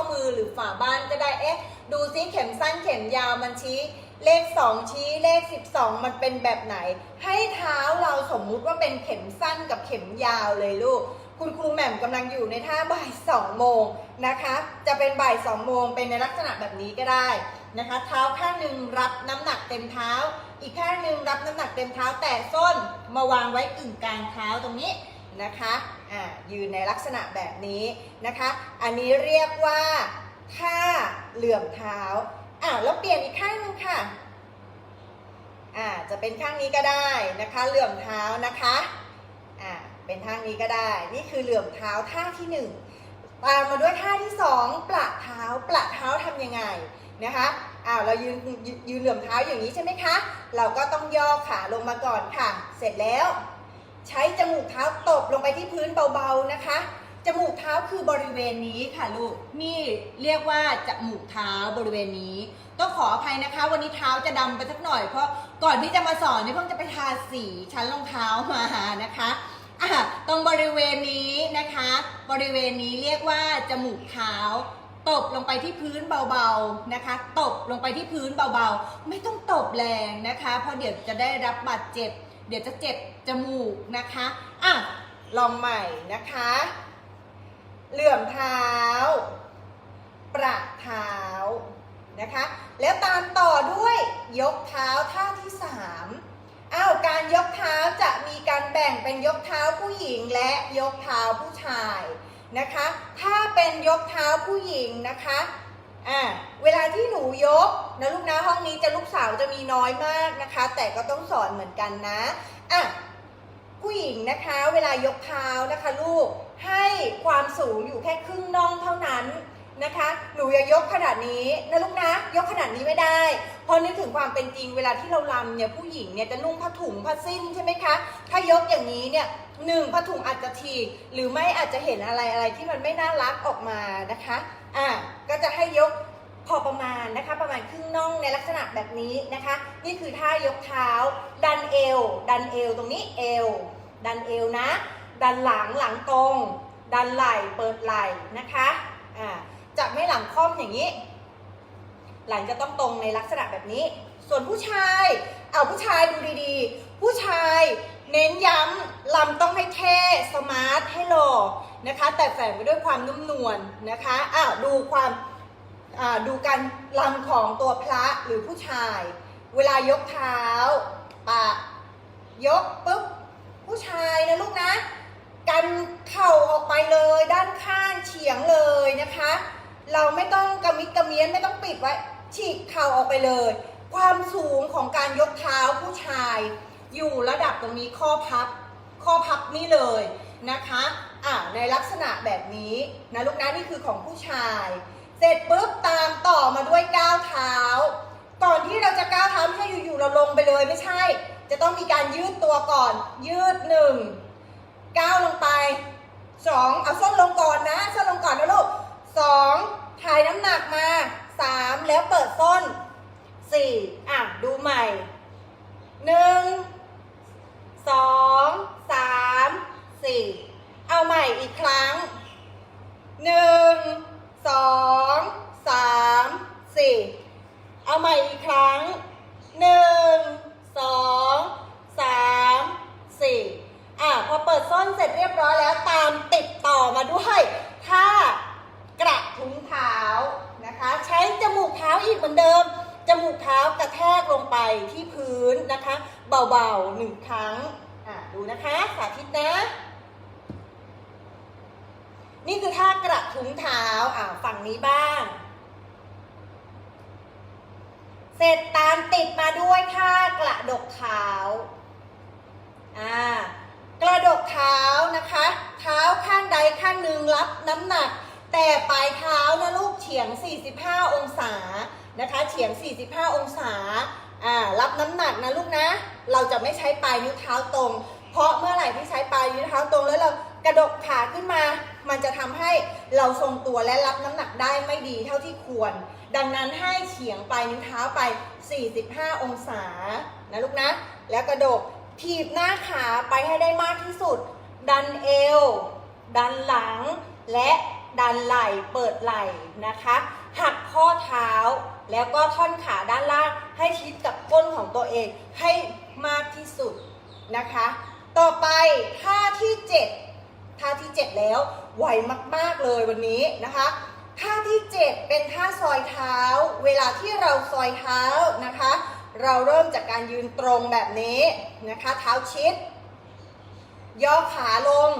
อมือหรือฝาบ้านก็ได้ เอ๊ะ ดูซิเข็มสั้นเข็มยาวมันชี้ เลข 2 ชี้เลข 12 มันเป็นแบบไหน ให้เท้าเราสมมุติว่าเป็นเข็มสั้นกับเข็มยาวเลยลูก คุณครูแหม่มกำลังอยู่ในท่าบ่าย 2 โมงนะคะ จะเป็นบ่าย 2 โมงเป็นในลักษณะแบบนี้ก็ได้นะคะ เท้าข้างหนึ่งรับน้ำหนักเต็มเท้า อีกข้างหนึ่งรับน้ำหนักเต็มเท้าแต่ส้นมาวางไว้กึ่งกลางเท้าตรงนี้ นะคะอ่ายืนในลักษณะแบบนี้นะคะ อันนี้เรียกว่าท่าเหลื่อมเท้าอ่าแล้วเปลี่ยนอีกข้างหนึงค่ะอ่าจะเป็นข้างนี้ก็ได้นะคะเหลื่อมเท้านะคะอ่าเป็นท่านี้ก็ได้ นี่คือเหลื่อมเท้าท่าที่หนึ่งตามมาด้วยท่าที่สองประเท้าประเท้าทำยังไงนะคะอ้าวเรายืนยืนยืนเหลื่อมเท้าอย่างนี้ใช่ไหมคะ เราก็ต้องย่อขาลงมาก่อนค่ะ เสร็จแล้ว ใช้จมูกเท้าตบลงไปที่พื้นเบาๆนะคะ จมูกเท้าคือบริเวณนี้ค่ะลูก นี่เรียกว่าจมูกเท้าบริเวณนี้ ต้องขออภัยนะคะ วันนี้เท้าจะดำไปสักหน่อยเพราะก่อนที่จะมาสอนเนี่ยเพิ่งจะไปทาสีชั้นรองเท้ามานะคะอะตรงบริเวณนี้นะคะ บริเวณนี้เรียกว่าจมูกเท้าตบลงไปที่พื้นเบาๆนะคะ ตบลงไปที่พื้นเบาๆ ไม่ต้องตบแรงนะคะ เพราะเดี๋ยวจะได้รับบาดเจ็บ เดี๋ยวจะเจ็บจมูกนะคะอะลองใหม่นะคะ เหลื่อมเท้า ประเท้านะคะ แล้วตามต่อด้วยยกเท้าท่าที่สามอ้าวการยกเท้าจะมีการแบ่งเป็นยกเท้าผู้หญิงและยกเท้าผู้ชายนะคะ ถ้าเป็นยกเท้าผู้หญิงนะคะ อ่าเวลาที่หนูยกนะลูกนะห้องนี้จะลูกสาวจะมีน้อยมากนะคะ แต่ก็ต้องสอนเหมือนกันนะอะผู้หญิงนะคะ เวลายกเท้านะคะ ลูกให้ความสูงอยู่แค่ครึ่งน่องเท่านั้น นะคะ หนูอย่ายกขนาดนี้นะลูกนะ ยกขนาดนี้ไม่ได้ เพราะนึกถึงความเป็นจริงเวลาที่เราลำเนี่ยผู้หญิงเนี่ยจะนุ่งผ้าถุงผ้าสิ้นใช่ไหมคะ ถ้ายกอย่างนี้เนี่ยหนึ่งผ้าถุงอาจจะถีกหรือไม่อาจจะเห็นอะไรอะไรที่มันไม่น่ารักออกมานะคะ อะก็จะให้ยกพอประมาณนะคะประมาณครึ่งน่องในลักษณะแบบนี้นะคะ นี่คือท่ายกเท้า ดันเอว ดันเอวตรงนี้เอว ดันเอวนะ ดันหลังหลังตรง ดันไหล่เปิดไหล่นะคะอ่า จะไม่หลังค่อมอย่างนี้ หลังจะต้องตรงในลักษณะแบบนี้ ส่วนผู้ชาย เอาผู้ชายดูดีๆ ผู้ชายเน้นย้ำลำต้องให้เท่สมาร์ทให้หล่อนะคะ แต่แฝงไปด้วยความนุ่มนวลนะคะอ้าวดูความดูการลำของตัวพระหรือผู้ชาย เวลายกเท้าปะยกปุ๊บผู้ชายนะลูกนะ กันเข่าออกไปเลยด้านข้างเฉียงเลยนะคะ เราไม่ต้องกระมิดกระเมียนไม่ต้องปิดไว้ ฉีกเข่าออกไปเลย ความสูงของการยกเท้าผู้ชาย อยู่ระดับตรงนี้ข้อพับ ข้อพับนี่เลยนะคะอ่าในลักษณะแบบนี้นะลูกนะนี่คือของผู้ชาย เสร็จปุ๊บตามต่อมาด้วยก้าวเท้า ก่อนที่เราจะก้าวเท้าไม่ใช่อยู่ๆเราลงไปเลยไม่ใช่ จะต้องมีการยืดตัวก่อน ยืดหนึ่งก้าวลงไปสองเอาส้นลงก่อนนะส้นลงก่อนนะลูก 2. ถ่ายน้ำหนักมา 3. แล้วเปิดส้น 4. อะ ดูใหม่ 1 2 ที่พื้นนะคะ เบาๆหนึ่งครั้งอะดูนะคะสาธิตนะ นี่คือท่ากระทุ้งเท้าอ่าฝั่งนี้บ้าง เสร็จตามติดมาด้วยท่ากระดกเท้าอ่ากระดกเท้านะคะ เท้าข้างใดข้างหนึ่งรับน้ำหนัก แต่ปลายเท้านะลูกเฉียง 45 องศานะคะ เฉียง 45 องศา อ่ารับน้ำหนักนะลูกนะ เราจะไม่ใช้ปลายนิ้วเท้าตรง เพราะเมื่อไหร่ที่ใช้ปลายนิ้วเท้าตรงแล้วเรากระดกขาขึ้นมา มันจะทำให้เราทรงตัวและรับน้ำหนักได้ไม่ดีเท่าที่ควร ดังนั้นให้เฉียงปลายนิ้วเท้าไป 45 องศานะลูกนะ แล้วกระดกถีบหน้าขาไปให้ได้มากที่สุด ดันเอว ดันหลังและ ดันไหล่เปิดไหล่นะคะ หักข้อเท้าแล้วก็ท่อนขาด้านล่างให้ชิดกับก้นของตัวเองให้มากที่สุดนะคะ ต่อไปท่าที่ 7 ท่าที่ 7 แล้วไวมาก ๆ เลยวันนี้นะคะท่าที่ 7 เป็นท่าซอยเท้า เวลาที่เราซอยเท้านะคะ เราเริ่มจากการยืนตรงแบบนี้นะคะ เท้าชิด ย่อขาลง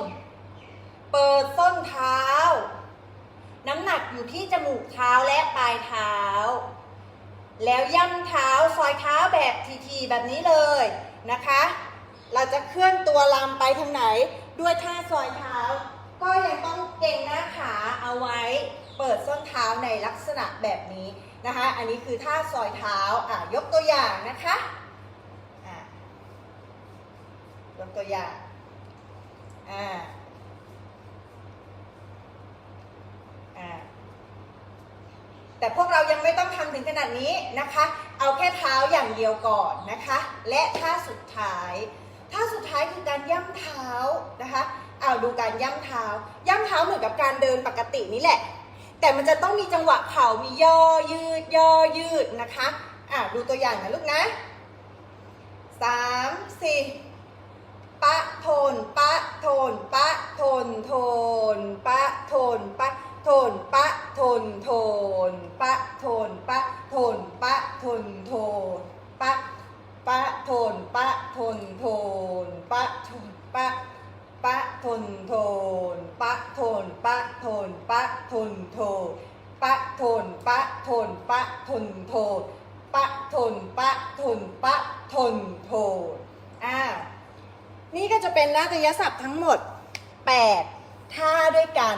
เปิดส้นเท้า น้ำหนัก อยู่ที่จมูกเท้าและปลายเท้า แล้วย่ำเท้าซอยเท้าแบบทีๆแบบนี้เลยนะคะ เราจะเคลื่อนตัวลำไปทางไหนด้วยท่าซอยเท้า ก็ยังต้องเก่งหน้าขาเอาไว้เปิดส้นเท้าในลักษณะแบบนี้นะคะ อันนี้คือท่าซอยเท้าอะยกตัวอย่างนะคะอะยกตัวอย่างอ่าอ่า แต่พวกเรายังไม่ต้องทำถึงขนาดนี้นะคะ เอาแค่เท้าอย่างเดียวก่อนนะคะ และท่าสุดท้ายท่าสุดท้ายคือการย่ำเท้านะคะเอาดูการย่ำเท้า ย่ำเท้าเหมือนกับการเดินปกตินี่แหละ แต่มันจะต้องมีจังหวะเข่ามีย่อยืดย่อยืดนะคะอ่าดูตัวอย่างนะลูกนะสามสี่ปะโทนปะโทนปะโทนโทนปะโทนปะโทนปะ ทนโทนปะโทนปะโทนปะโทนโทนปะปะโทนปะโทนโทนปะโทนปะปะโทนโทนปะโทนปะโทนปะโทนโทนปะโทนปะโทนปะโทนโทนปะทนปะทนปะทนโทนอ่านี่ก็จะเป็นนาฏยศัพท์ทั้งหมด 8 ท่าด้วยกัน